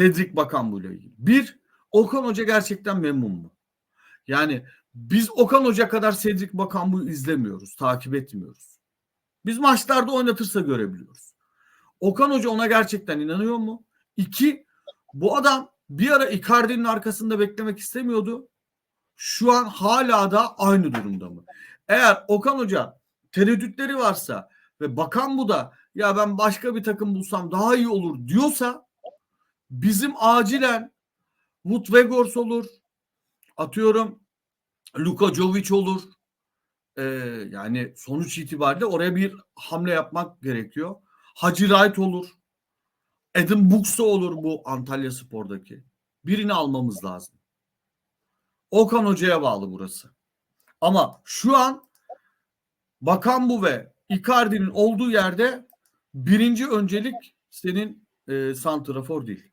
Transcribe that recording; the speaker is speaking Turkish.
Cedric Bakan ile ilgili. Bir, Okan Hoca gerçekten memnun mu? Yani biz Okan Hoca kadar Cedric Bakan izlemiyoruz, takip etmiyoruz. Biz maçlarda oynatırsa görebiliyoruz. Okan Hoca ona gerçekten inanıyor mu? İki, bu adam bir ara Icardi'nin arkasında beklemek istemiyordu. Şu an hala da aynı durumda mı? Eğer Okan Hoca tereddütleri varsa ve bakan bu da ya ben başka bir takım bulsam daha iyi olur diyorsa bizim acilen Wout Weghorst olur. Atıyorum Luka Jovic olur. Ee, yani sonuç itibariyle oraya bir hamle yapmak gerekiyor. Hacı Wright olur. Adam Buksa olur bu Antalya Spor'daki. Birini almamız lazım. Okan Hoca'ya bağlı burası. Ama şu an Bakan bu ve Icardi'nin olduğu yerde birinci öncelik senin e, santrafor değil.